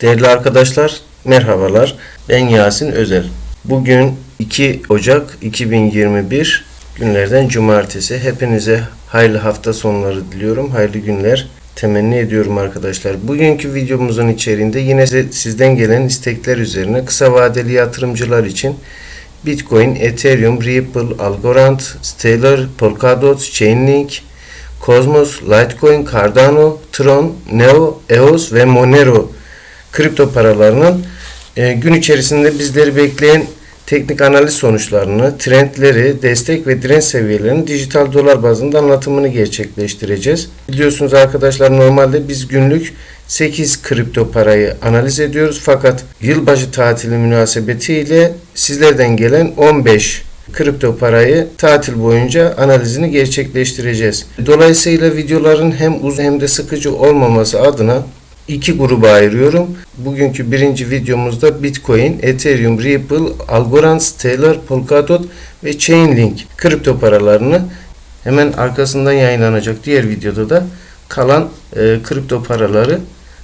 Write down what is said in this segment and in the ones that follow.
Değerli arkadaşlar, merhabalar. Ben Yasin Özel. Bugün 2 Ocak 2021 günlerden cumartesi. Hepinize hayırlı hafta sonları diliyorum. Hayırlı günler temenni ediyorum arkadaşlar. Bugünkü videomuzun içeriğinde yine sizden gelen istekler üzerine kısa vadeli yatırımcılar için Bitcoin, Ethereum, Ripple, Algorand, Stellar, Polkadot, Chainlink, Cosmos, Litecoin, Cardano, Tron, Neo, EOS ve Monero kripto paralarının e, gün içerisinde bizleri bekleyen teknik analiz sonuçlarını, trendleri, destek ve direnç seviyelerini dijital dolar bazında anlatımını gerçekleştireceğiz. Biliyorsunuz arkadaşlar normalde biz günlük 8 kripto parayı analiz ediyoruz fakat yılbaşı tatili münasebetiyle sizlerden gelen 15 kripto parayı tatil boyunca analizini gerçekleştireceğiz. Dolayısıyla videoların hem uzun hem de sıkıcı olmaması adına iki gruba ayırıyorum. Bugünkü birinci videomuzda Bitcoin, Ethereum, Ripple, Algorand, Stellar, Polkadot ve Chainlink kripto paralarını hemen arkasından yayınlanacak diğer videoda da kalan e, kripto paraları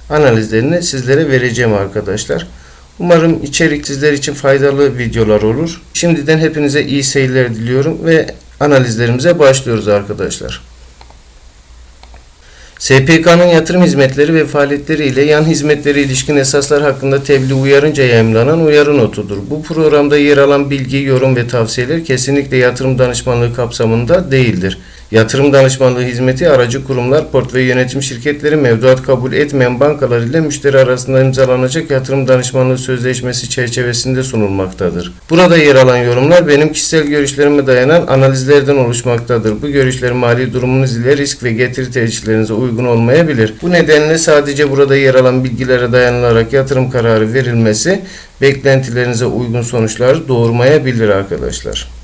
analizlerini sizlere vereceğim arkadaşlar. Umarım içerik sizler için faydalı videolar olur. Şimdiden hepinize iyi seyirler diliyorum ve analizlerimize başlıyoruz arkadaşlar. SPK'nın yatırım hizmetleri ve faaliyetleri ile yan hizmetleri ilişkin esaslar hakkında tebliğ uyarınca yayımlanan uyarı notudur. Bu programda yer alan bilgi, yorum ve tavsiyeler kesinlikle yatırım danışmanlığı kapsamında değildir. Yatırım danışmanlığı hizmeti aracı kurumlar, portföy yönetim şirketleri, mevduat kabul etmeyen bankalar ile müşteri arasında imzalanacak yatırım danışmanlığı sözleşmesi çerçevesinde sunulmaktadır. Burada yer alan yorumlar benim kişisel görüşlerime dayanan analizlerden oluşmaktadır. Bu görüşler mali durumunuz ile risk ve getiri tercihlerinize uygun olmayabilir. Bu nedenle sadece burada yer alan bilgilere dayanılarak yatırım kararı verilmesi beklentilerinize uygun sonuçlar doğurmayabilir arkadaşlar.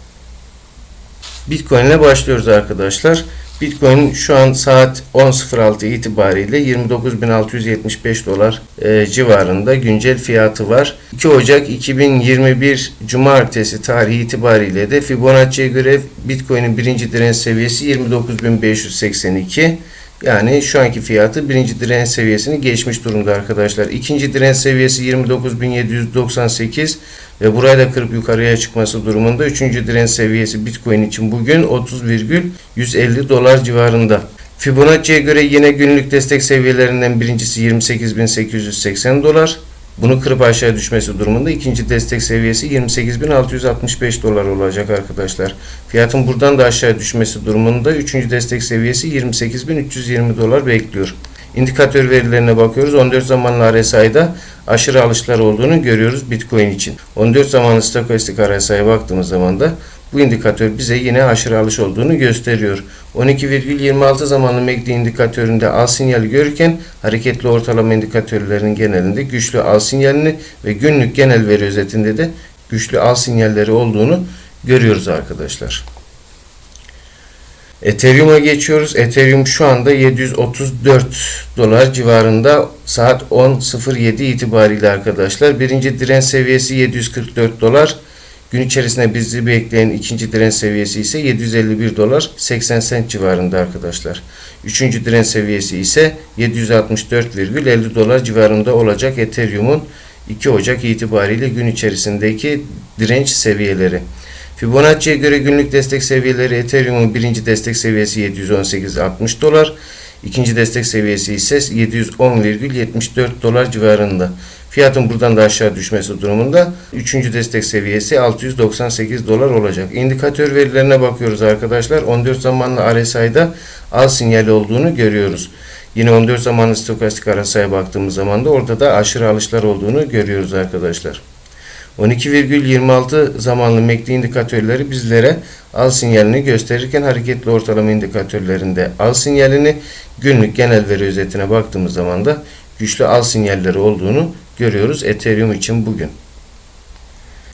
Bitcoin ile başlıyoruz arkadaşlar. Bitcoin şu an saat 10.06 itibariyle 29.675 dolar e, civarında güncel fiyatı var. 2 Ocak 2021 Cumartesi tarihi itibariyle de Fibonacci'ye göre Bitcoin'in birinci direnç seviyesi 29.582. Yani şu anki fiyatı birinci direnç seviyesini geçmiş durumda arkadaşlar. İkinci direnç seviyesi 29.798 ve burayı da kırıp yukarıya çıkması durumunda üçüncü direnç seviyesi Bitcoin için bugün 30,150 dolar civarında. Fibonacci'ye göre yine günlük destek seviyelerinden birincisi 28.880 dolar. Bunu kırıp aşağı düşmesi durumunda ikinci destek seviyesi 28.665 dolar olacak arkadaşlar. Fiyatın buradan da aşağı düşmesi durumunda üçüncü destek seviyesi 28.320 dolar bekliyor. İndikatör verilerine bakıyoruz. 14 zamanlı RSI'da aşırı alışlar olduğunu görüyoruz Bitcoin için. 14 zamanlı stokastik RSI'ye baktığımız zaman da bu indikatör bize yine aşırı alış olduğunu gösteriyor. 12,26 zamanlı MACD indikatöründe al sinyali görürken hareketli ortalama indikatörlerinin genelinde güçlü al sinyalini ve günlük genel veri özetinde de güçlü al sinyalleri olduğunu görüyoruz arkadaşlar. Ethereum'a geçiyoruz. Ethereum şu anda 734 dolar civarında saat 10.07 itibariyle arkadaşlar. Birinci direnç seviyesi 744 dolar. Gün içerisinde bizi bekleyen ikinci direnç seviyesi ise 751 dolar 80 sent civarında arkadaşlar. Üçüncü direnç seviyesi ise 764,50 dolar civarında olacak Ethereum'un 2 Ocak itibariyle gün içerisindeki direnç seviyeleri. Fibonacci'ye göre günlük destek seviyeleri Ethereum'un birinci destek seviyesi 718.60 dolar, ikinci destek seviyesi ise 710,74 dolar civarında. Fiyatın buradan da aşağı düşmesi durumunda üçüncü destek seviyesi 698 dolar olacak. İndikatör verilerine bakıyoruz arkadaşlar. 14 zamanlı RSI'da al sinyali olduğunu görüyoruz. Yine 14 zamanlı stokastik RSI'ye baktığımız zaman da orada da aşırı alışlar olduğunu görüyoruz arkadaşlar. 12,26 zamanlı MACD indikatörleri bizlere al sinyalini gösterirken hareketli ortalama indikatörlerinde al sinyalini günlük genel veri özetine baktığımız zaman da güçlü al sinyalleri olduğunu görüyoruz Ethereum için bugün.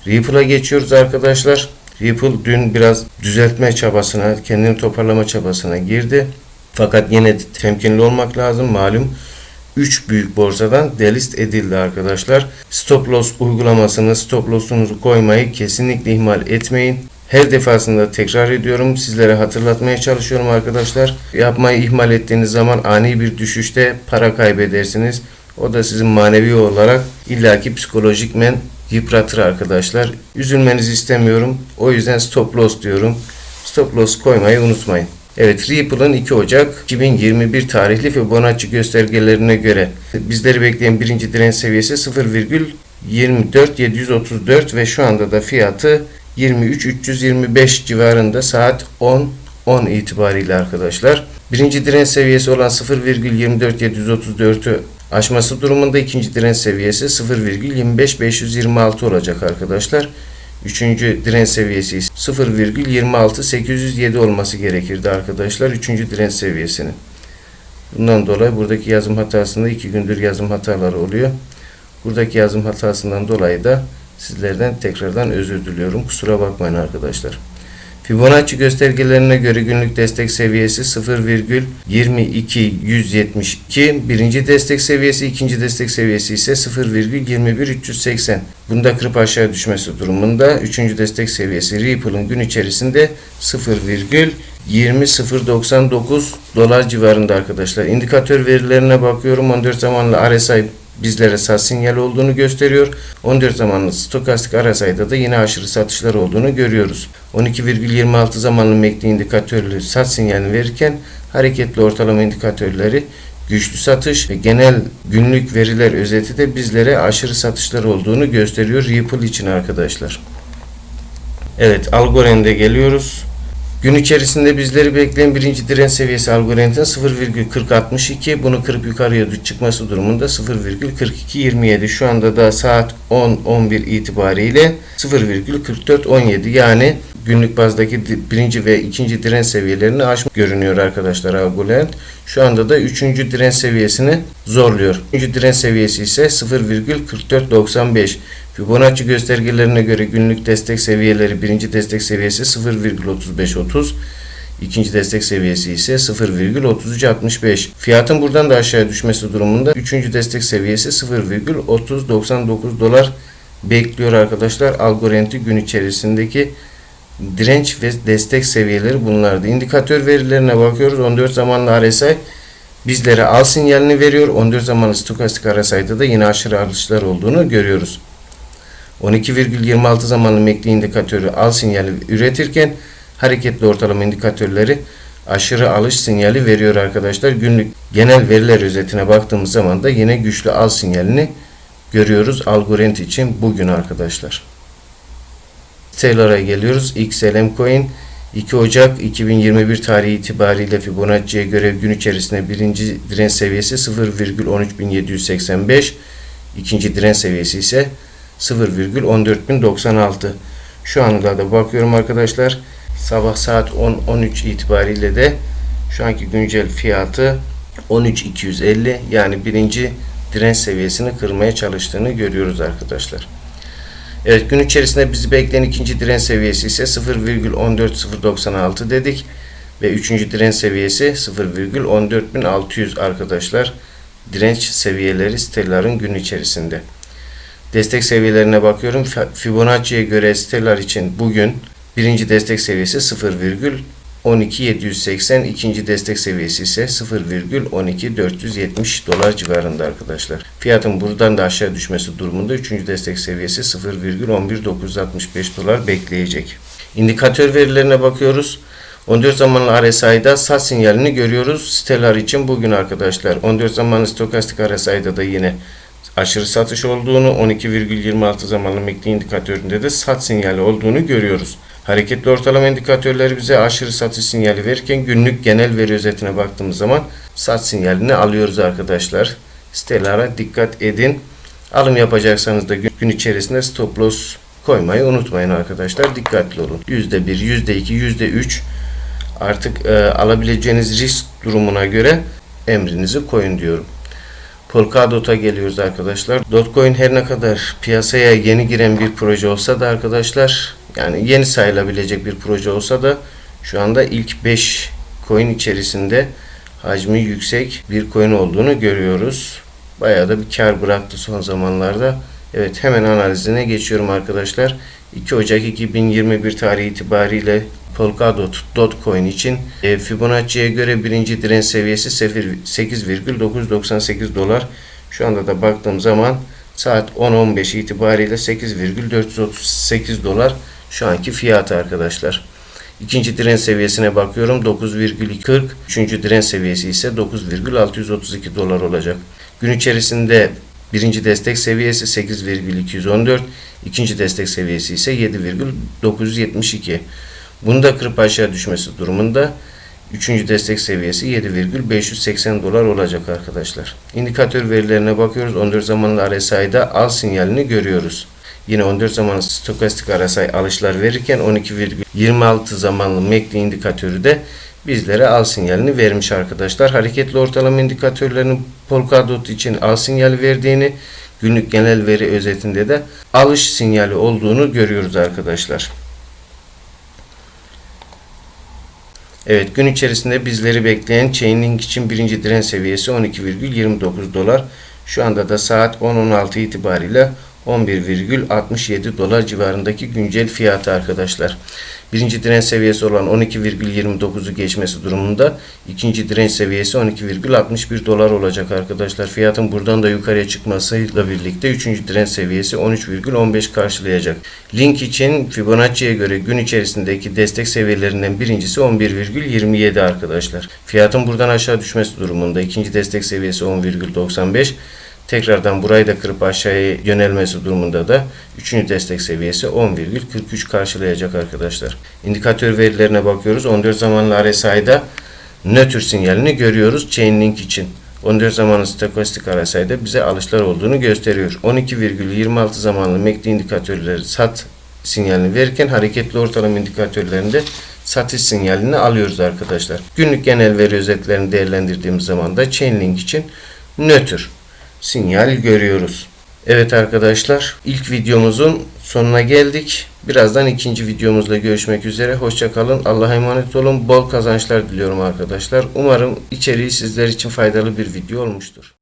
Ripple'a geçiyoruz arkadaşlar. Ripple dün biraz düzeltme çabasına, kendini toparlama çabasına girdi. Fakat yine temkinli olmak lazım. Malum 3 büyük borsadan delist edildi arkadaşlar. Stop loss uygulamasını stop loss'unuzu koymayı kesinlikle ihmal etmeyin. Her defasında tekrar ediyorum. Sizlere hatırlatmaya çalışıyorum arkadaşlar. Yapmayı ihmal ettiğiniz zaman ani bir düşüşte para kaybedersiniz. O da sizin manevi olarak illaki psikolojikmen yıpratır arkadaşlar. Üzülmenizi istemiyorum. O yüzden stop loss diyorum. Stop loss koymayı unutmayın. Evet Ripple'ın 2 Ocak 2021 tarihli Fibonacci göstergelerine göre bizleri bekleyen birinci direnç seviyesi 0,24734 ve şu anda da fiyatı 23.325 civarında saat 10 10 itibariyle arkadaşlar. Birinci direnç seviyesi olan 0,24734'ü aşması durumunda ikinci direnç seviyesi 0,25526 olacak arkadaşlar. Üçüncü direnç seviyesi 0,26807 olması gerekirdi arkadaşlar. Üçüncü direnç seviyesinin. Bundan dolayı buradaki yazım hatasında iki gündür yazım hataları oluyor. Buradaki yazım hatasından dolayı da sizlerden tekrardan özür diliyorum. Kusura bakmayın arkadaşlar. Fibonacci göstergelerine göre günlük destek seviyesi 0,22172. Birinci destek seviyesi, ikinci destek seviyesi ise 0,21380. Bunda kırıp aşağı düşmesi durumunda üçüncü destek seviyesi Ripple'ın gün içerisinde 0,20099 dolar civarında arkadaşlar. İndikatör verilerine bakıyorum. 14 zamanlı RSI bizlere sat sinyal olduğunu gösteriyor. 14 zamanlı stokastik RSI'da da yine aşırı satışlar olduğunu görüyoruz. 12,26 zamanlı MACD indikatörlü sat sinyalini verirken hareketli ortalama indikatörleri güçlü satış ve genel günlük veriler özeti de bizlere aşırı satışlar olduğunu gösteriyor Ripple için arkadaşlar. Evet Algorand'e geliyoruz. Gün içerisinde bizleri bekleyen birinci direnç seviyesi Algorand'ın 0,4062 bunu kırıp yukarıya çıkması durumunda 0,4227 şu anda da saat 10-11 itibariyle 0,4417 yani günlük bazdaki birinci ve ikinci direnç seviyelerini aşmış görünüyor arkadaşlar Algorand. Şu anda da üçüncü direnç seviyesini zorluyor. Üçüncü direnç seviyesi ise 0,4495 Fibonacci göstergelerine göre günlük destek seviyeleri birinci destek seviyesi 0,3530 İkinci destek seviyesi ise 0,3365. Fiyatın buradan da aşağı düşmesi durumunda üçüncü destek seviyesi 0,3099 dolar bekliyor arkadaşlar. Algorenti gün içerisindeki direnç ve destek seviyeleri bunlardı. İndikatör verilerine bakıyoruz. 14 zamanlı RSI bizlere al sinyalini veriyor. 14 zamanlı stokastik RSI'da da yine aşırı alışlar olduğunu görüyoruz. 12,26 zamanlı MACD indikatörü al sinyali üretirken hareketli ortalama indikatörleri aşırı alış sinyali veriyor arkadaşlar. Günlük genel veriler özetine baktığımız zaman da yine güçlü al sinyalini görüyoruz Algorand için bugün arkadaşlar. Stellar'a geliyoruz. XLM Coin 2 Ocak 2021 tarihi itibariyle Fibonacci'ye göre gün içerisinde birinci direnç seviyesi 0,13785 ikinci direnç seviyesi ise 0,14096 şu anda da bakıyorum arkadaşlar sabah saat 10-13 itibariyle de şu anki güncel fiyatı 13250 yani birinci direnç seviyesini kırmaya çalıştığını görüyoruz arkadaşlar. Evet gün içerisinde bizi bekleyen ikinci direnç seviyesi ise 0,14096 dedik ve üçüncü direnç seviyesi 0,14600 arkadaşlar. Direnç seviyeleri Stellar'ın gün içerisinde. Destek seviyelerine bakıyorum. Fibonacci'ye göre Stellar için bugün birinci destek seviyesi 0,12780, ikinci destek seviyesi ise 0,12470 dolar civarında arkadaşlar. Fiyatın buradan da aşağı düşmesi durumunda üçüncü destek seviyesi 0,11965 dolar bekleyecek. İndikatör verilerine bakıyoruz. 14 zamanlı RSI'da sat sinyalini görüyoruz. Stellar için bugün arkadaşlar. 14 zamanlı stokastik RSI'da da yine aşırı satış olduğunu, 12,26 zamanlı MACD indikatöründe de sat sinyali olduğunu görüyoruz. Hareketli ortalama indikatörleri bize aşırı satış sinyali verirken günlük genel veri özetine baktığımız zaman sat sinyalini alıyoruz arkadaşlar. Stellar'a dikkat edin. Alım yapacaksanız da gün içerisinde stop loss koymayı unutmayın arkadaşlar. Dikkatli olun. %1, %2, %3 artık e, alabileceğiniz risk durumuna göre emrinizi koyun diyorum. Polkadot'a geliyoruz arkadaşlar. Dogecoin her ne kadar piyasaya yeni giren bir proje olsa da arkadaşlar yani yeni sayılabilecek bir proje olsa da şu anda ilk 5 coin içerisinde hacmi yüksek bir coin olduğunu görüyoruz. bayağı da bir kar bıraktı son zamanlarda. Evet hemen analizine geçiyorum arkadaşlar. 2 Ocak 2021 tarihi itibariyle Polkadot Dogecoin için e, Fibonacci'ye göre birinci direnç seviyesi 8,998 dolar. Şu anda da baktığım zaman saat 10.15 itibariyle 8,438 dolar şu anki fiyatı arkadaşlar. İkinci direnç seviyesine bakıyorum 9,40. Üçüncü direnç seviyesi ise 9,632 dolar olacak. Gün içerisinde birinci destek seviyesi 8,214. ikinci destek seviyesi ise 7,972. Bunu da kırıp aşağı düşmesi durumunda Üçüncü destek seviyesi 7,580 dolar olacak arkadaşlar. İndikatör verilerine bakıyoruz. 14 zamanlı RSI'da al sinyalini görüyoruz. Yine 14 zamanlı stokastik RSI alışlar verirken 12,26 zamanlı MACD indikatörü de bizlere al sinyalini vermiş arkadaşlar. Hareketli ortalama indikatörlerinin Polkadot için al sinyali verdiğini, günlük genel veri özetinde de alış sinyali olduğunu görüyoruz arkadaşlar. Evet gün içerisinde bizleri bekleyen Chainlink için birinci direnç seviyesi 12,29 dolar. Şu anda da saat 10.16 itibariyle 11,67 dolar civarındaki güncel fiyatı arkadaşlar. Birinci direnç seviyesi olan 12,29'u geçmesi durumunda ikinci direnç seviyesi 12,61 dolar olacak arkadaşlar. Fiyatın buradan da yukarıya çıkmasıyla birlikte üçüncü direnç seviyesi 13,15 karşılayacak. Link için Fibonacci'ye göre gün içerisindeki destek seviyelerinden birincisi 11,27 arkadaşlar. Fiyatın buradan aşağı düşmesi durumunda ikinci destek seviyesi 10,95 Tekrardan burayı da kırıp aşağıya yönelmesi durumunda da 3. destek seviyesi 10,43 karşılayacak arkadaşlar. İndikatör verilerine bakıyoruz. 14 zamanlı RSI'da nötr sinyalini görüyoruz Chainlink için. 14 zamanlı stokastik RSI'da bize alışlar olduğunu gösteriyor. 12,26 zamanlı MACD indikatörleri sat sinyalini verirken hareketli ortalama indikatörlerinde satış sinyalini alıyoruz arkadaşlar. Günlük genel veri özetlerini değerlendirdiğimiz zaman da Chainlink için nötr sinyal görüyoruz. Evet arkadaşlar ilk videomuzun sonuna geldik. Birazdan ikinci videomuzda görüşmek üzere. Hoşçakalın. Allah'a emanet olun. Bol kazançlar diliyorum arkadaşlar. Umarım içeriği sizler için faydalı bir video olmuştur.